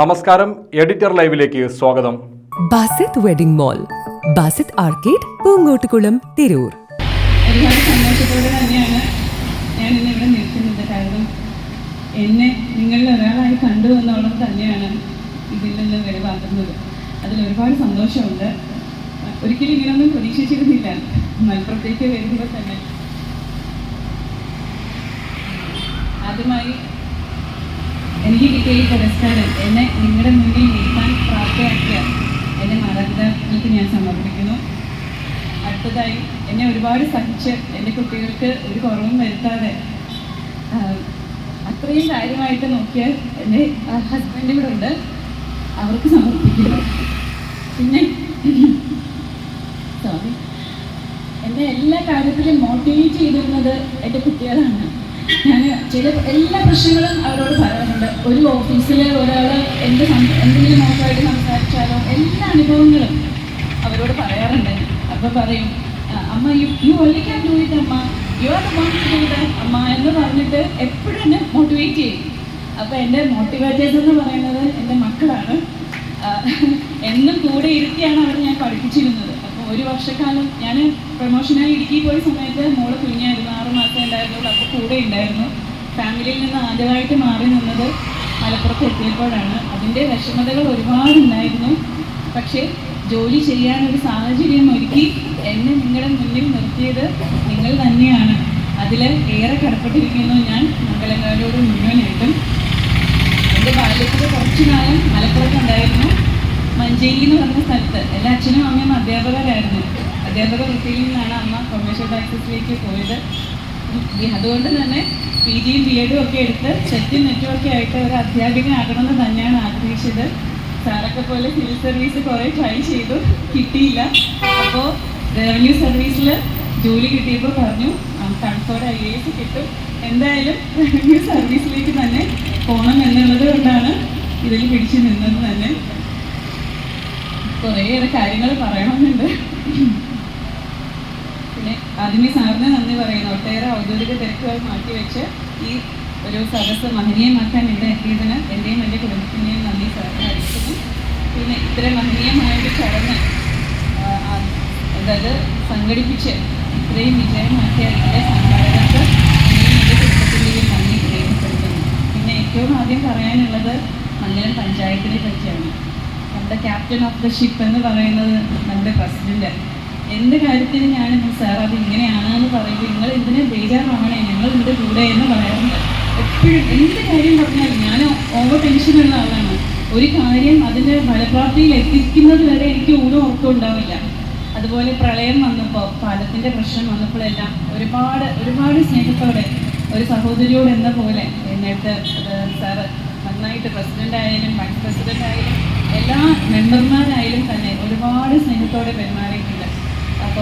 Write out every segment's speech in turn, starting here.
നമസ്കാരം എഡിറ്റർ ലൈവിലേക്ക് സ്വാഗതം. Basith wedding mall Basith arcade Poongottukulam Tirur. ഒരുപാട് സന്തോഷത്തോടെ തന്നെയാണ് ഞാൻ നിൽക്കുന്നത്. കാരണം എന്നെ നിങ്ങളിൽ ഒരാളായി കണ്ടു എന്നുള്ളത് തന്നെയാണ് ഇതിൽ നിന്ന് വെളിവാക്കുന്നത് അതിൽ ഒരുപാട് സന്തോഷമുണ്ട്. ഒരിക്കലും ഇങ്ങനൊന്നും പ്രതീക്ഷിച്ചിരുന്നില്ല. മലപ്പുറത്തേക്ക് വരുമ്പോൾ തന്നെ. ആദ്യമായി എനിക്ക് കിട്ടിയ ഈ പുരസ്കാരം എന്നെ നിങ്ങളുടെ മുന്നിൽ നീക്കാൻ പ്രാപ്തയാക്കിയ എന്റെ മാതാപിതാക്കൾക്ക് ഞാൻ സമർപ്പിക്കുന്നു. അടുത്തതായി എന്നെ ഒരുപാട് സഹിച്ച് എന്റെ കുട്ടികൾക്ക് ഒരു കുറവും വരുത്താതെ അത്രയും കാര്യമായിട്ട് നോക്കിയ എന്റെ ഹസ്ബൻഡ് ഇവിടെ ഉണ്ട്. അവർക്ക് സമർപ്പിക്കുന്നു. പിന്നെ സോറി എന്നെ എല്ലാ കാര്യത്തിലും മോട്ടിവേറ്റ് ചെയ്തിരുന്നത് എന്റെ കുട്ടികളാണ്. ഞാൻ ചില എല്ലാ പ്രശ്നങ്ങളും അവരോട് പറയാറുണ്ട്. ഒരു ഓഫീസിലെ ഒരാൾ എന്ത് എന്തെങ്കിലും മോശമായിട്ട് സംസാരിച്ചാലോ എല്ലാ അനുഭവങ്ങളും അവരോട് പറയാറുണ്ട്. അപ്പോൾ പറയും അമ്മ യു യു ഒല്ലി ക്യാൻ അമ്മ. യു ആർ വൺ അമ്മ എന്ന് പറഞ്ഞിട്ട് എപ്പോഴും എന്നെ മോട്ടിവേറ്റ് ചെയ്യും. അപ്പോൾ എന്റെ മോട്ടിവേറ്റേഴ്സ് എന്ന് പറയുന്നത് എന്റെ മക്കളാണ്. എന്നും കൂടെ ഇരുത്തിയാണ് അവർ ഞാൻ പഠിപ്പിച്ചിരുന്നത്. അപ്പോൾ ഒരു വർഷക്കാലം ഞാൻ പ്രൊമോഷനായി ഇടുക്കി പോയ സമയത്ത് മോൾ കുഞ്ഞായിരുന്നു ആറ് മാസം ഉണ്ടായിരുന്നുള്ളൂ അപ്പോൾ കൂടെ ഉണ്ടായിരുന്നു. ഫാമിലിയിൽ നിന്ന് ആദ്യമായിട്ട് മാറി നിന്നത് മലപ്പുറത്ത് എത്തിയപ്പോഴാണ്. അതിന്റെ വിഷമതകൾ ഒരുപാടുണ്ടായിരുന്നു പക്ഷേ ജോലി ചെയ്യാനൊരു സാഹചര്യം ഒരുക്കി എന്നെ നിങ്ങളുടെ മുന്നിൽ നിർത്തിയത് നിങ്ങൾ തന്നെയാണ്. അതിൽ ഏറെ കടപ്പെട്ടിരിക്കുന്നു ഞാൻ മംഗലങ്ങളോട് മുഴുവനായിട്ടും. എന്റെ ബാല്യത്തിൽ കുറച്ചു കാലം മലപ്പുറത്തുണ്ടായിരുന്നു മഞ്ചേരി എന്ന് പറഞ്ഞ സ്ഥലത്ത് എന്റെ അച്ഛനും അമ്മയും അധ്യാപകരായിരുന്നു. അധ്യാപക വൃത്തിയിൽ നിന്നാണ് അമ്മ കൊമേഴ്ഷ്യൽ പ്രാക്ടീസിലേക്ക് പോയത്. അതുകൊണ്ട് തന്നെ പി ജിയും ബി എഡും ഒക്കെ എടുത്ത് ചെറ്റും നെറ്റുമൊക്കെ ആയിട്ട് ഒരു അധ്യാപിക ആകണമെന്ന് തന്നെയാണ് ആഗ്രഹിച്ചത്. സാറൊക്കെ പോലെ സിവിൽ സർവീസ് കുറേ ട്രൈ ചെയ്തു കിട്ടിയില്ല. അപ്പോൾ റവന്യൂ സർവീസിൽ ജോലി കിട്ടിയപ്പോൾ പറഞ്ഞു തണുപ്പോടെ ഐ എസ് കിട്ടും. എന്തായാലും റവന്യൂ സർവീസിലേക്ക് തന്നെ പോകണം എന്നുള്ളത് കൊണ്ടാണ് ഇതിൽ പിടിച്ചു നിന്നത് തന്നെ. കുറേയേറെ കാര്യങ്ങൾ പറയണമെന്നുണ്ട്. പിന്നെ ആദ്യമേ സാറിന് നന്ദി പറയുന്നു. ഒട്ടേറെ ഔദ്യോഗിക തിരക്കുകൾ മാറ്റിവെച്ച് ഈ ഒരു സദസ്സ് മഹനീയമാക്കാൻ ഇവിടെ എത്തിയതിന് എന്റെയും എന്റെ കുടുംബത്തിന്റെയും നന്ദി സാറിനെ അറിയിക്കുന്നു. പിന്നെ ഇത്ര മഹനീയമായ ഒരു ചടങ്ങ് അതായത് സംഘടിപ്പിച്ച് ഇത്രയും വിജയമാക്കിയ എന്റെ സംഘാടകർക്ക് എന്റെയും എന്റെ കുടുംബത്തിന്റെയും നന്ദി രേഖപ്പെടുത്തുന്നു. പിന്നെ ഏറ്റവും ആദ്യം പറയാനുള്ളത് മംഗലം പഞ്ചായത്തിനെ പറ്റിയാണ്. നമ്മുടെ ക്യാപ്റ്റൻ ഓഫ് ദ ഷിപ്പ് എന്ന് പറയുന്നത് നമ്മുടെ പ്രസിഡന്റ്. എന്ത് കാര്യത്തിന് ഞാൻ സാർ അത് ഇങ്ങനെയാണ് എന്ന് പറയുമ്പോൾ നിങ്ങൾ ഇതിനെ ബേജാറാവണേ ഞങ്ങൾ ഇതിന്റെ കൂടെ എന്ന് പറയാറുണ്ട്. എപ്പോഴും എന്ത് കാര്യം പറഞ്ഞാലും ഞാൻ ഓവർ ടെൻഷനുള്ള ആളാണ്. ഒരു കാര്യം അതിന്റെ ഫലപ്രാപ്തിയിൽ എത്തിക്കുന്നത് വരെ എനിക്ക് ഊന ഉറക്കം ഉണ്ടാവില്ല. അതുപോലെ പ്രളയം വന്നപ്പോൾ പാലത്തിന്റെ പ്രശ്നം വന്നപ്പോഴെല്ലാം ഒരുപാട് ഒരുപാട് സ്നേഹത്തോടെ ഒരു സഹോദരിയോട് എന്ന പോലെ എന്നിട്ട് സാറ് നന്നായിട്ട് പ്രസിഡന്റ് ആയാലും വൈസ് പ്രസിഡന്റ് ആയാലും എല്ലാ മെമ്പർമാരായാലും തന്നെ ഒരുപാട് സ്നേഹത്തോടെ പെരുമാറിയിട്ടുണ്ട്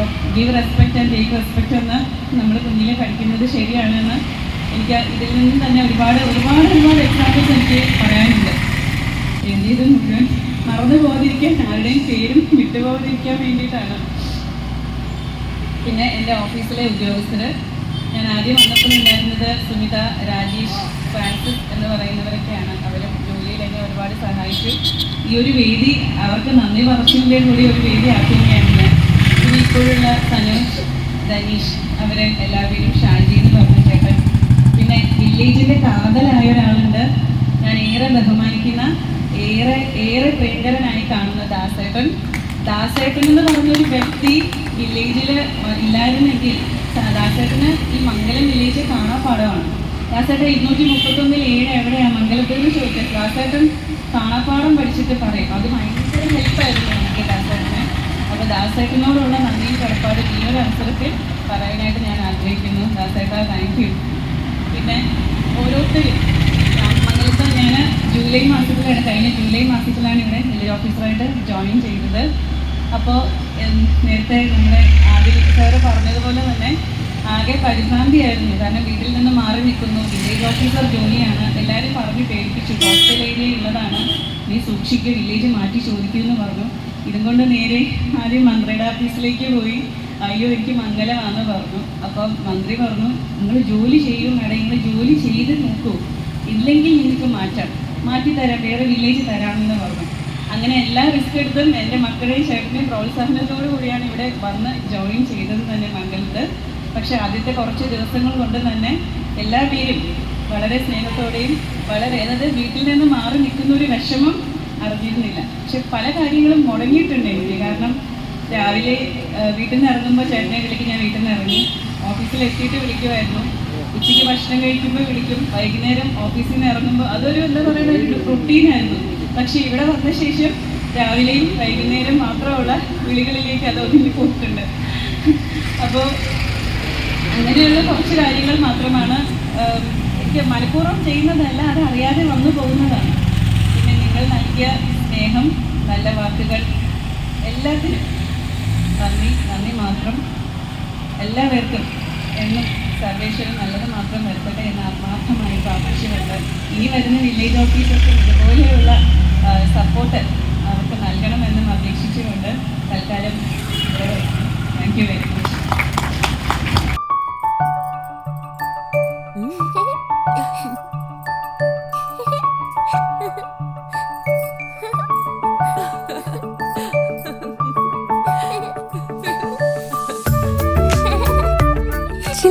അപ്പോൾ give respect and take respect എന്ന് നമ്മൾ കുഞ്ഞിലെ പഠിക്കുന്നത് ശരിയാണെന്ന് എനിക്ക് ഇതിൽ നിന്ന് തന്നെ ഒരുപാട് ഒരുപാട് ഒരുപാട് എക്സാമ്പിൾസ് എനിക്ക് പറയാനുണ്ട്. എഴുതിയത് മുഴുവൻ? മറന്നു പോകാതിരിക്കാൻ ആരുടെയും പേരും വിട്ടുപോകാതിരിക്കാൻ വേണ്ടിയിട്ടാണ്. പിന്നെ എന്റെ ഓഫീസിലെ ഉദ്യോഗസ്ഥർ ഞാൻ ആദ്യം വന്നപ്പോൾ ഉണ്ടായിരുന്നത് സുമിത രാജേഷ് ഫ്രാൻസിസ് എന്ന് പറയുന്നവരൊക്കെയാണ്. അവരും ജോലിയിൽ എന്നെ ഒരുപാട് സഹായിച്ചു. ഈ ഒരു വേദി അവർക്ക് നന്ദി പറച്ചിന്റെ കൂടി ഒരു വേദി ആക്കുകയാണ് ഞാൻ പിന്നെ ഇപ്പോഴുള്ള സനോജ് ധനീഷ് അവരെ എല്ലാവരെയും ഷാജി എന്ന് പറഞ്ഞ ചേട്ടൻ. പിന്നെ വില്ലേജിന്റെ കാതലായ ഒരാളുണ്ട്. ഞാൻ ഏറെ ബഹുമാനിക്കുന്ന ഏറെ ഏറെ പ്രിയങ്കരനായി കാണുന്ന ദാസേട്ടൻ. ദാസേട്ടൻ എന്ന് പറഞ്ഞൊരു വ്യക്തി വില്ലേജിൽ ഇല്ലായിരുന്നെങ്കിൽ ദാസേട്ടന് ഈ മംഗലം വില്ലേജ് കാണാൻ പാടമാണ് ദാസേട്ടൻ ഇരുന്നൂറ്റി മുപ്പത്തൊന്നിൽ ഏഴ് എവിടെയാണ് മംഗലത്തിൽ നിന്ന് ചോദിച്ചത്? ദാസേട്ടൻ കാണാപ്പാടം പഠിച്ചിട്ട് പറയും. അത് ഭയങ്കര അപ്പോൾ ദാസേട്ടനോടുള്ള നന്ദിയും കടപ്പാട് ഈ ഒരു അവസരത്തിൽ പറയാനായിട്ട് ഞാൻ ആഗ്രഹിക്കുന്നു. ദാസേട്ട താങ്ക് യു പിന്നെ ഓരോരുത്തരും മംഗലത്ത് ഞാൻ ജൂലൈ മാസത്തിലാണ് കഴിഞ്ഞ ജൂലൈ മാസത്തിലാണ് ഇവിടെ വില്ലേജ് ഓഫീസറായിട്ട് ജോയിൻ ചെയ്തത്. അപ്പോൾ നേരത്തെ നമ്മുടെ ആദ്യ സാറ് പറഞ്ഞതുപോലെ തന്നെ ആകെ പരിഭ്രാന്തിയായിരുന്നു. കാരണം വീട്ടിൽ നിന്ന് മാറി നിൽക്കുന്നു. വില്ലേജ് ഓഫീസർ ജോലിയാണ്. എല്ലാവരും പറഞ്ഞ് പേടിപ്പിച്ചു. ഹോസ്റ്റൽ ഏരിയ ഉള്ളതാണ്. നീ സൂക്ഷിക്കുക വില്ലേജ് മാറ്റി ചോദിക്കുമെന്ന് പറഞ്ഞു. ഇതും കൊണ്ട് നേരെ ആദ്യം മന്ത്രിയുടെ ഓഫീസിലേക്ക് പോയി. അയ്യോ എനിക്ക് മംഗലമാണെന്ന് പറഞ്ഞു. അപ്പം മന്ത്രി പറഞ്ഞു നിങ്ങൾ ജോലി ചെയ്യൂ മേഡം നിങ്ങൾ ജോലി ചെയ്ത് നോക്കൂ. ഇല്ലെങ്കിൽ നിങ്ങൾക്ക് മാറ്റാം. മാറ്റി തരാം വേറെ വില്ലേജ് തരാമെന്ന് പറഞ്ഞു. അങ്ങനെ എല്ലാ റിസ്ക് എടുത്തും എന്റെ മക്കളെയും ചേട്ടനെയും പ്രോത്സാഹനത്തോടു കൂടിയാണ് ഇവിടെ വന്ന് ജോയിൻ ചെയ്തത് തന്നെ മംഗലത്ത്. പക്ഷെ ആദ്യത്തെ കുറച്ച് ദിവസങ്ങൾ കൊണ്ട് തന്നെ എല്ലാ പേരും വളരെ സ്നേഹത്തോടെയും വളരെ അതായത് വീട്ടിൽ നിന്ന് മാറി നിൽക്കുന്ന ഒരു വിഷമം അറിഞ്ഞിരുന്നില്ല. പക്ഷെ പല കാര്യങ്ങളും മുടങ്ങിയിട്ടുണ്ട് എനിക്ക്. കാരണം രാവിലെ വീട്ടിൽ നിന്ന് ഇറങ്ങുമ്പോൾ ചേട്ടനെ വിളിക്കും ഞാൻ വീട്ടിൽ നിന്ന് ഇറങ്ങി. ഓഫീസിൽ എത്തിയിട്ട് വിളിക്കുമായിരുന്നു. ഉച്ചയ്ക്ക് ഭക്ഷണം കഴിക്കുമ്പോൾ വിളിക്കും. വൈകുന്നേരം ഓഫീസിൽ നിന്ന് ഇറങ്ങുമ്പോൾ അതൊരു എന്താ പറയുക ഒരു റുട്ടീനായിരുന്നു പക്ഷെ ഇവിടെ വന്ന ശേഷം രാവിലെയും വൈകുന്നേരം മാത്രമുള്ള വിളികളിലേക്ക് അത് ഒതുങ്ങി പോയിട്ടുണ്ട്. അപ്പോൾ അങ്ങനെയുള്ള കുറച്ച് കാര്യങ്ങൾ മാത്രമാണ് എനിക്ക് മനഃപൂർവം ചെയ്യുന്നതല്ല അത് അറിയാതെ വന്നു പോകുന്നതാണ്. പിന്നെ നിങ്ങൾ നൽകിയ സ്നേഹം നല്ല വാക്കുകൾ എല്ലാത്തിനും നന്ദി നന്ദി മാത്രം. എല്ലാവർക്കും എന്നും സർവേശ്വരൻ നല്ലത് മാത്രം വരുത്തട്ടെ എന്ന് ആത്മാർത്ഥമായി പ്രാർത്ഥിച്ചുകൊണ്ട് ഇനി വരുന്ന വില്ലേജ് ഓഫീസർക്ക് ഇതുപോലെയുള്ള സപ്പോർട്ട് അവർക്ക് നൽകണമെന്നും അപേക്ഷിച്ചുകൊണ്ട് തൽക്കാലം താങ്ക് യു വെരി